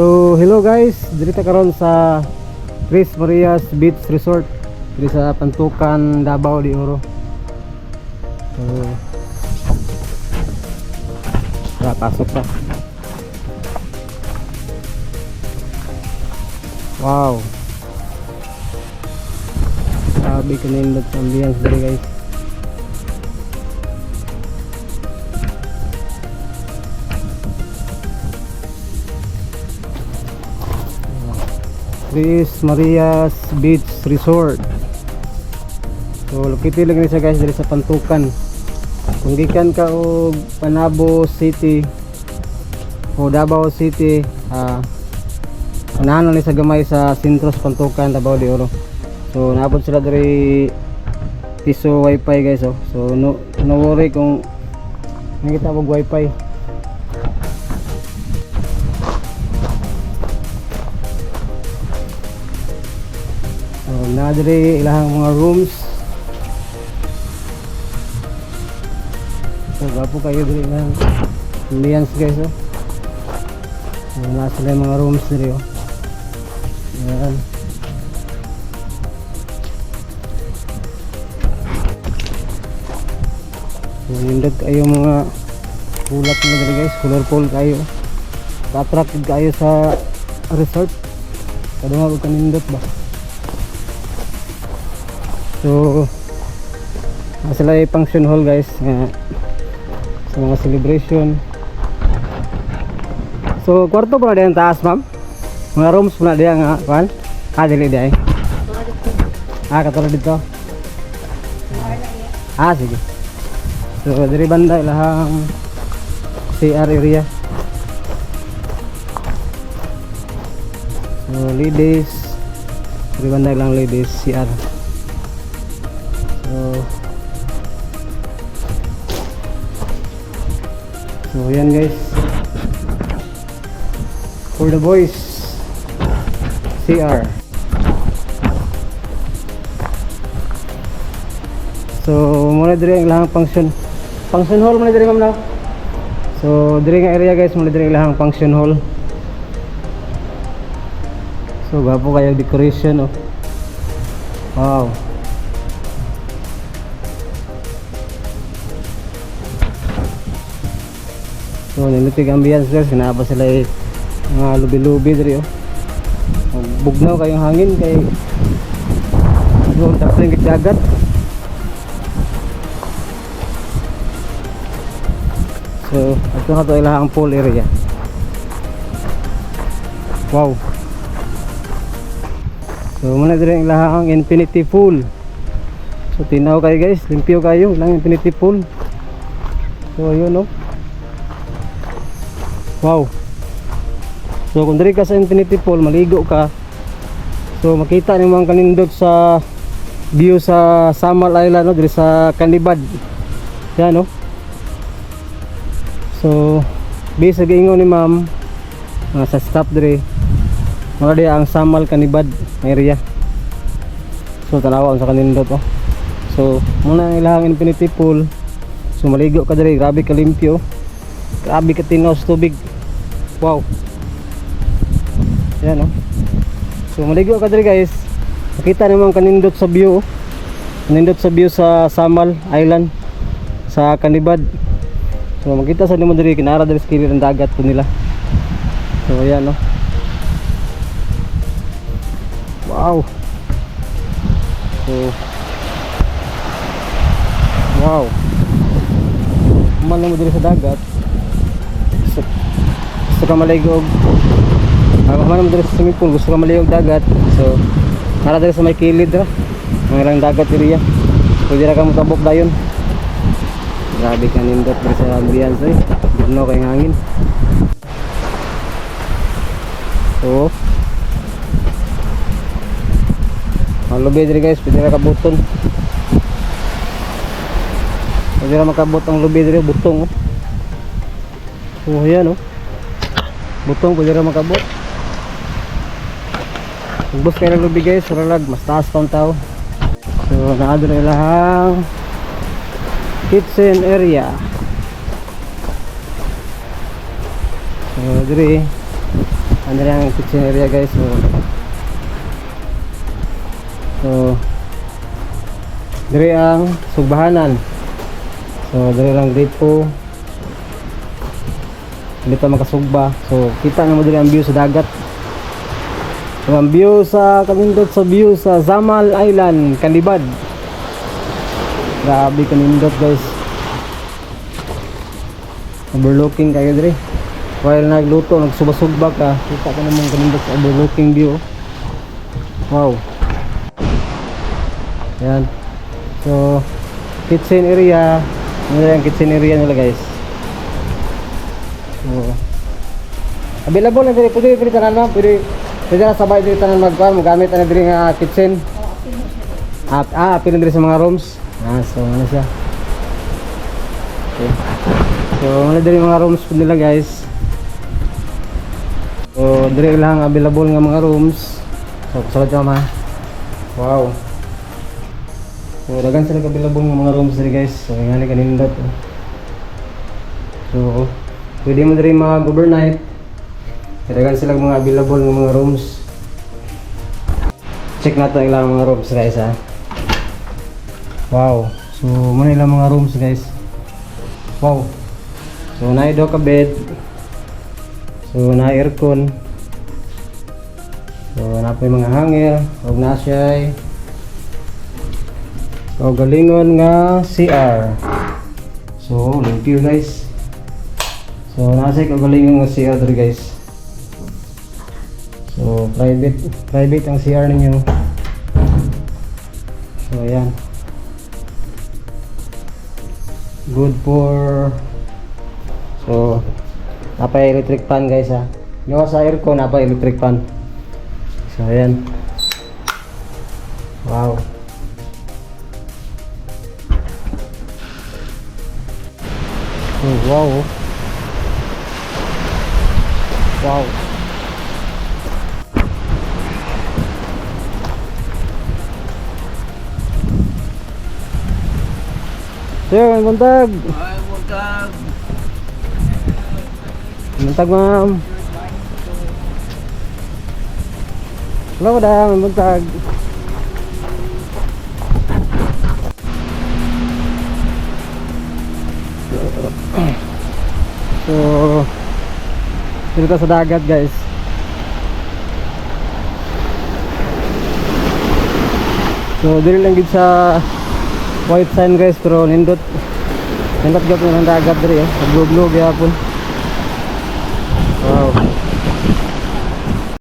So, hello guys. Dito karon sa Tres Marias Beach Resort. Dito sa Pantukan, Davao de Oro. So, tara, pasok pa. Wow. Grabe kanindot sa ambience dito guys. Tres Marias Beach Resort. So located lang siya guys diri sa Pantukan. Kung gikan ka og Panabo City o Davao City, ah Unahan ni sa gamay sa sentro Pantukan, Davao de Oro. So naabot sila diri piso wifi guys oh. So no no worry kung nakita mo wifi. So na diri ilahang mga rooms. So gapo kayo diri ilahang ambience guys oh. So na sila mga rooms diri oh. Yan. So, nindot kayo mga kulak na dali guys, colorful kayo. Pa-attracted kayo sa resort. Kada nga huwag kanindot ba? So, ah, sila ay function hall guys. Nga, sa mga celebration. So, kwarto pa na diyan taas ma'am? Mga rooms pula dia nga, kan? Ah, dili dia. Ah, katulad dito. Ah, sige. So, dari banda ilahang CR area. So, ladies. Dari banda ilang ladies CR. So, yan guys. For the boys. CR So muna diri ang ilahang function. Function hall muna diri ma'am now So diri nga area guys muna diri ang ilahang function hall. So gapo kayo decoration oh. Wow So nilutig ambience guys kinaba sila eh. Mga lubi-lubi diri oh. Bugnaw kayong hangin kay doon tapos dagat so ito na to ilahang pool area. Wow. So muna din ang ilahang infinity pool. So tinaw kayo guys. Limpyo kayo lang infinity pool. So yun no wow So kung diri ka sa Infinity Pool, maligo ka. So makita ni mga kanindot sa view sa Samal Island no, diri sa Kanibad. Yan no. So base sa giingon ni ma'am uh, sa stop diri wala di ang Samal Kanibad area. So tanawa sa kanindot oh. So muna ang ilahang Infinity Pool. So maligo ka diri, grabe ka limpyo. Grabe ka tinaw sa tubig. Wow. Yan oh. So maligo ka diri guys. Makita naman kanindot sa view. oh. Kanindot sa view sa Samal Island sa Kanibad. So makita sa nimo diri kinara diri sa ng dagat po nila. So ayan oh. Wow. So Wow. Man mo diri sa dagat. So, gusto ka maligo ako man dito sa swimming pool, gusto ka maliyog dagat. So, dito sa may kilid ra. Ang ilang dagat area. Pwede ra ka mo tabok dayon. Grabe ka nindot sa ambiance eh. Bugnaw kayong hangin. So, lobby diri guys, pwede ra ka buton. Pwede ra makabot ang lobby diri, butong oh. So, yan oh. Butong pwede ra makabot. Gusto kayo ng lubi guys, suralag, mas taas pa ang tao. So, naado na ilahang kitchen area. So, diri, ano rin ang kitchen area guys. So, so dire ang sugbahanan. So dire lang dito. Dito makasugba. So kita na mo dire ang view sa dagat. So, ang view sa kanindot sa view sa Zamal Island, Kalibad. Grabe kanindot guys. Overlooking kayo dire. While nagluto, nagsubasugba ka, kita ka naman kanindot sa overlooking view. Wow. Yan. So, kitchen area. Ano yung kitchen area nila guys. Available na diri. Pwede pwede tanan ma'am. Pwede, pwede na sabay diri tanan magkuhan. Magamit na diri nga kitchen. Ah, ah, apil diri sa mga rooms. Ah, so ano siya. Okay. So, ano diri mga rooms po nila guys. So, diri lang available nga mga rooms. So, kusalat ka ma. Wow. So, dagan sila available nga mga rooms diri guys. So, nga ni kanindot. oh. So, pwede mo diri mga overnight. Dagan sila mga available nga mga rooms. Check nato ilang mga rooms guys ha. Wow. So, muna ilang mga rooms guys. Wow. So, na do ka bed. So, na aircon. So, na po yung mga hanger. Huwag na siya O, galingon nga CR. So, limpyo guys. So, nasa ko galingon nga CR guys. So, private private ang CR ninyo. So, ayan. Good for So, napa electric fan guys ha. Yung sa aircon, napa electric fan. So, ayan. Wow. Oh, wow. Wow. Sir, may buntag. Ay, buntag. Buntag, ma'am. Hello, madam. May buntag. Dito sa dagat, guys. So, dito lang gid sa white sand guys, pero nindot nindot gap ng dagat diri eh. Nagluglo gyapon. Wow.